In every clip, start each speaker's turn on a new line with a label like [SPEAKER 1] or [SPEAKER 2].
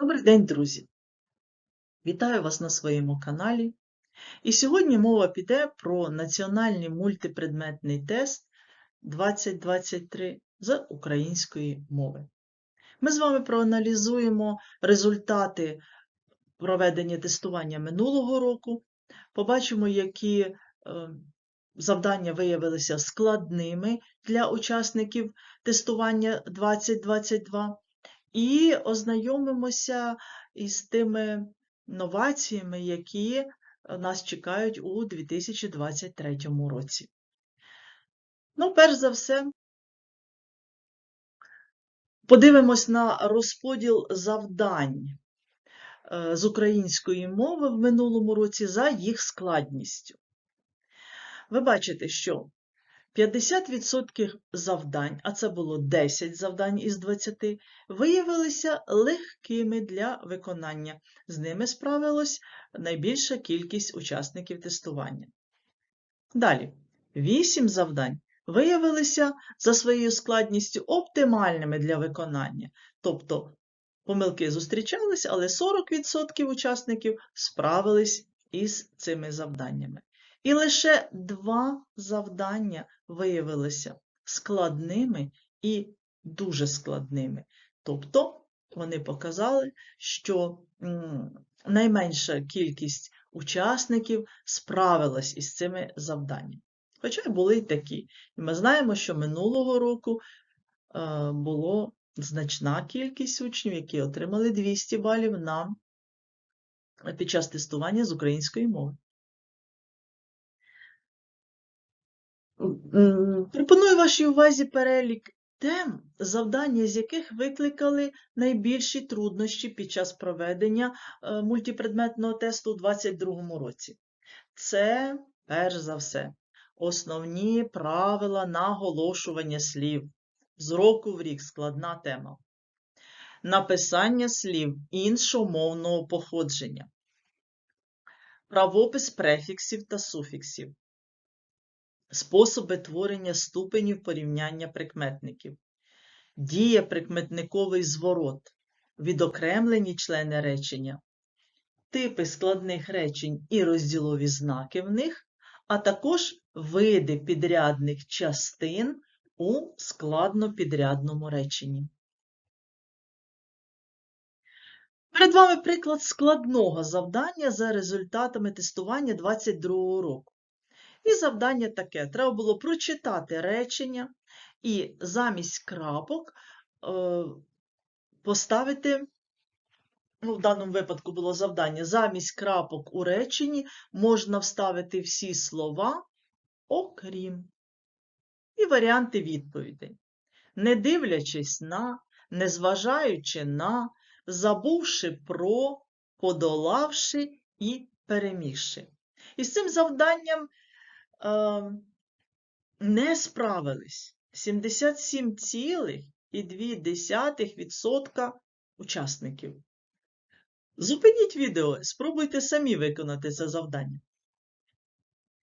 [SPEAKER 1] Добрий день, друзі! Вітаю вас на своєму каналі. І сьогодні мова піде про національний мультипредметний тест 2023 з української мови. Ми з вами проаналізуємо результати проведення тестування минулого року, побачимо, які е, завдання виявилися складними для учасників тестування 2022. І ознайомимося із тими новаціями, які нас чекають у 2023 році. Ну, перш за все, подивимось на розподіл завдань е, з української мови в минулому році за їх складністю. Ви бачите, що 50% завдань, а це було 10 завдань із 20, виявилися легкими для виконання. З ними справилась найбільша кількість учасників тестування. Далі, 8 завдань виявилися за своєю складністю оптимальними для виконання. Тобто помилки зустрічались, але 40% учасників справились із цими завданнями. І лише два завдання виявилися складними і дуже складними. Тобто вони показали, що найменша кількість учасників справилась із цими завданнями. Хоча й були й такі. І ми знаємо, що минулого року е, було значна кількість учнів, які отримали 200 балів на під час тестування з української мови. Пропоную вашій увазі перелік тем, завдання з яких викликали найбільші труднощі під час проведення е, мультипредметного тесту у 2022 році. Це, перш за все, основні правила наголошування слів. З року в рік складна тема. Написання слів іншомовного походження. Правопис префіксів та суфіксів способи творення ступенів порівняння прикметників, діє прикметниковий зворот, відокремлені члени речення, типи складних речень і розділові знаки в них, а також види підрядних частин у складнопідрядному реченні. Перед вами приклад складного завдання за результатами тестування 2022 року. І завдання таке: треба було прочитати речення і замість крапок е, поставити, ну, в даному випадку було завдання, замість крапок у реченні можна вставити всі слова, окрім. І варіанти відповідей. Не дивлячись на, незважаючи на, забувши про, подолавши і перемігши. І з цим завданням не справились 77,2% учасників. Зупиніть відео, спробуйте самі виконати це завдання.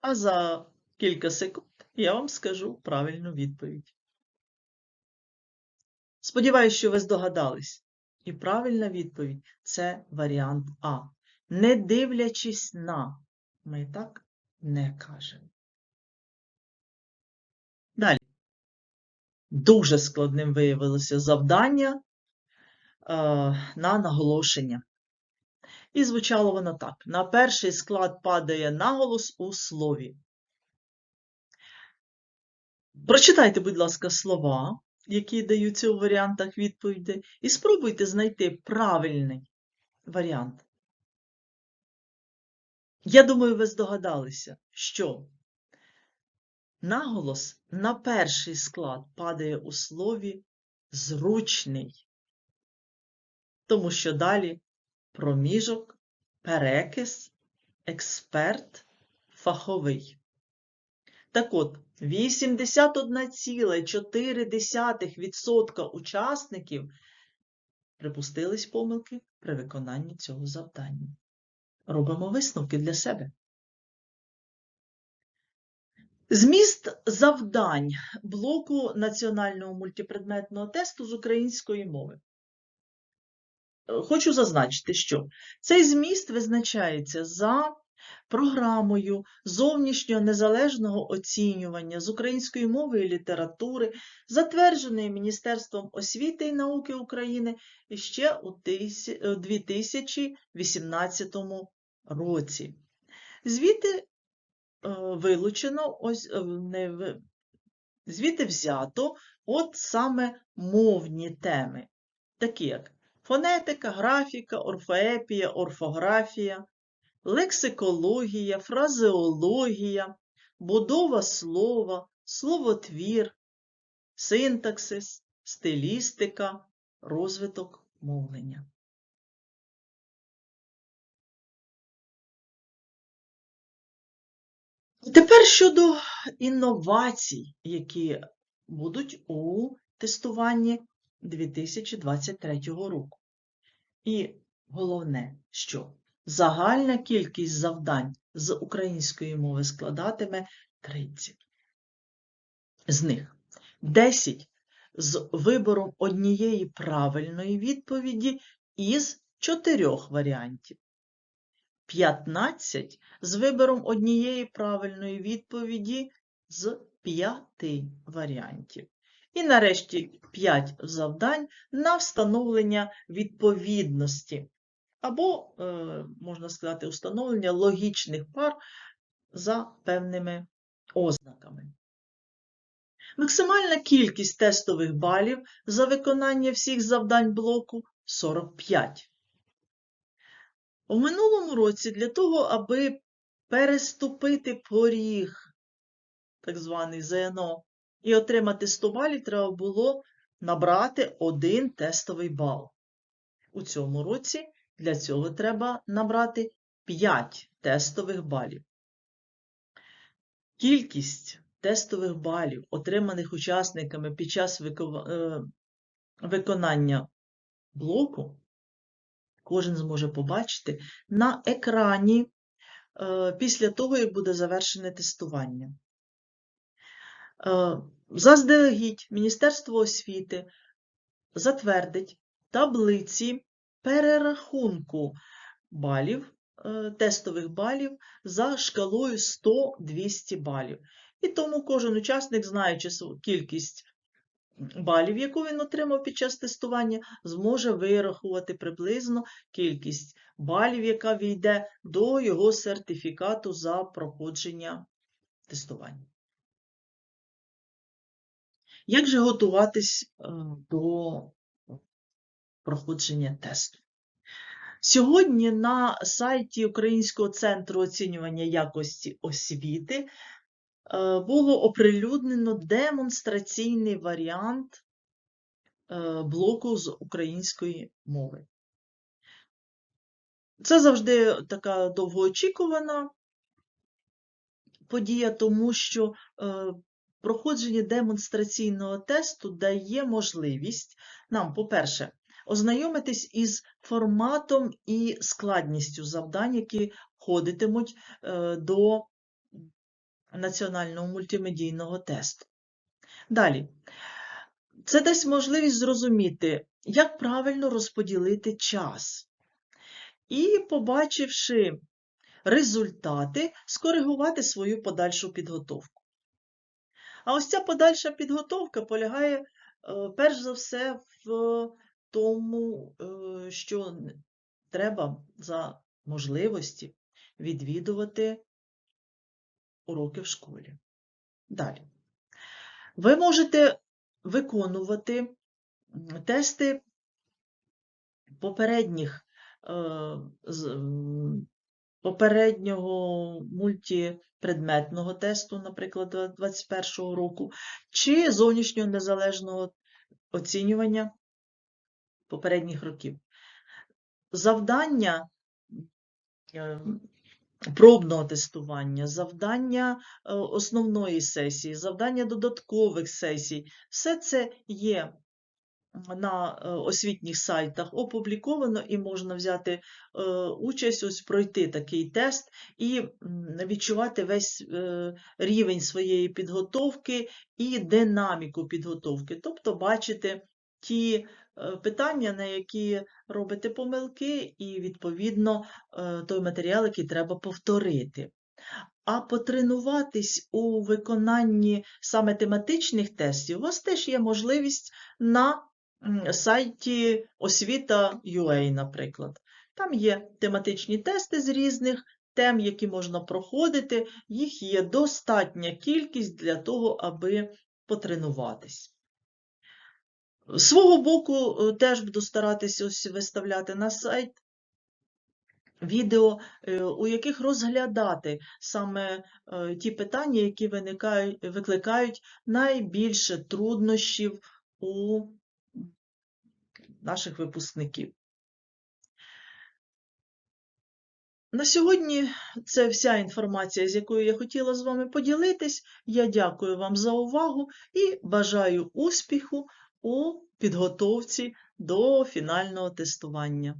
[SPEAKER 1] А за кілька секунд я вам скажу правильну відповідь. Сподіваюсь, що ви здогадались. І правильна відповідь це варіант А. Не дивлячись на, ми так не кажемо. Далі. Дуже складним виявилося завдання е, на наголошення. І звучало воно так: на перший склад падає наголос у слові. Прочитайте, будь ласка, слова, які даються у варіантах відповіді, і спробуйте знайти правильний варіант. Я думаю, ви здогадалися, що наголос на перший склад падає у слові зручний, тому що далі проміжок, перекис, експерт, фаховий. Так от, 81,4% учасників припустились помилки при виконанні цього завдання робимо висновки для себе. Зміст завдань блоку національного мультипредметного тесту з української мови. хочу зазначити, що цей зміст визначається за програмою зовнішнього незалежного оцінювання з української мови і літератури, затвердженої Міністерством освіти і науки України ще у тисі- е, 2018 році. Звідти е, вилучено, ось е, не звідти взято от саме мовні теми, такі як фонетика, графіка, орфоепія, орфографія, лексикологія, фразеологія, будова слова, словотвір, синтаксис, стилістика, розвиток мовлення. Тепер щодо інновацій, які будуть у тестуванні 2023 року. І головне, що загальна кількість завдань з української мови складатиме 30. З них 10 з вибором однієї правильної відповіді із чотирьох варіантів. 15 з вибором однієї правильної відповіді з п'яти варіантів. І нарешті 5 завдань на встановлення відповідності або, е, можна сказати, встановлення логічних пар за певними ознаками. Максимальна кількість тестових балів за виконання всіх завдань блоку 45. У минулому році для того, аби переступити поріг, так званий ЗНО, і отримати 100 балів, треба було набрати один тестовий бал. У цьому році для цього треба набрати 5 тестових балів. Кількість тестових балів, отриманих учасниками під час е, виконання блоку, кожен зможе побачити на екрані е, після того, як буде завершене тестування. Е, Заздалегідь Міністерство освіти затвердить таблиці перерахунку балів, е, тестових балів за шкалою 100-200 балів. І тому кожен учасник, знаючи кількість балів, яку він отримав під час тестування, зможе вирахувати приблизно кількість балів, яка війде до його сертифікату за проходження тестування. Як же готуватись е, до проходження тесту? Сьогодні на сайті Українського центру оцінювання якості освіти було оприлюднено демонстраційний варіант е, блоку з української мови. Це завжди така довгоочікувана подія, тому що е, проходження демонстраційного тесту дає можливість нам, по-перше, ознайомитись із форматом і складністю завдань, які входитимуть е, до національного мультимедійного тесту. Далі, це дасть можливість зрозуміти, як правильно розподілити час. І, побачивши результати, скоригувати свою подальшу підготовку. А ось ця подальша підготовка полягає, е, перш за все, в тому, е, що треба за можливості відвідувати уроки в школі. Далі. Ви можете виконувати тести попередніх е, з- попереднього мультипредметного тесту, наприклад, 2021 року, чи зовнішнього незалежного оцінювання попередніх років. Завдання пробного тестування, завдання е, основної сесії, завдання додаткових сесій, все це є на е, освітніх сайтах опубліковано і можна взяти е, участь, ось пройти такий тест і відчувати весь рівень своєї підготовки і динаміку підготовки, тобто бачити ті питання, на які робите помилки, і, відповідно, е, той матеріал, який треба повторити. А потренуватись у виконанні саме тематичних тестів у вас теж є можливість на сайті освіта.ua, наприклад. Там є тематичні тести з різних тем, які можна проходити. Їх є достатня кількість для того, аби потренуватись. Свого боку, е, теж буду старатися ось виставляти на сайт відео, е, у яких розглядати саме е, ті питання, які виникають, викликають найбільше труднощів у наших випускників. На сьогодні це вся інформація, з якою я хотіла з вами поділитись. Я дякую вам за увагу і бажаю успіху у підготовці до фінального тестування.